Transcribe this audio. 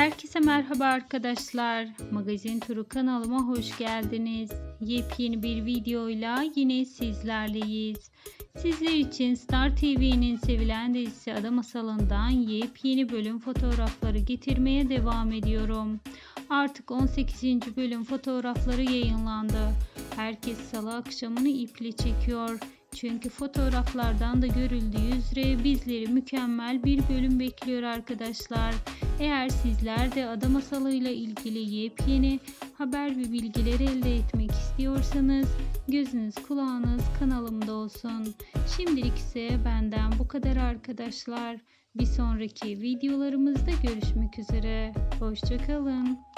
Herkese merhaba arkadaşlar. Magazin Turu kanalıma hoş geldiniz. Yepyeni bir videoyla yine sizlerleyiz. Sizler için Star TV'nin sevilen dizisi Ada Masalı'ndan yepyeni bölüm fotoğrafları getirmeye devam ediyorum. Artık 18. bölüm fotoğrafları yayınlandı. Herkes salı akşamını iple çekiyor. Çünkü fotoğraflardan da görüldüğü üzere bizleri mükemmel bir bölüm bekliyor arkadaşlar. Eğer sizler de ada masalıyla ilgili yepyeni haber ve bilgileri elde etmek istiyorsanız gözünüz kulağınız kanalımda olsun. Şimdilik ise benden bu kadar arkadaşlar. Bir sonraki videolarımızda görüşmek üzere. Hoşçakalın.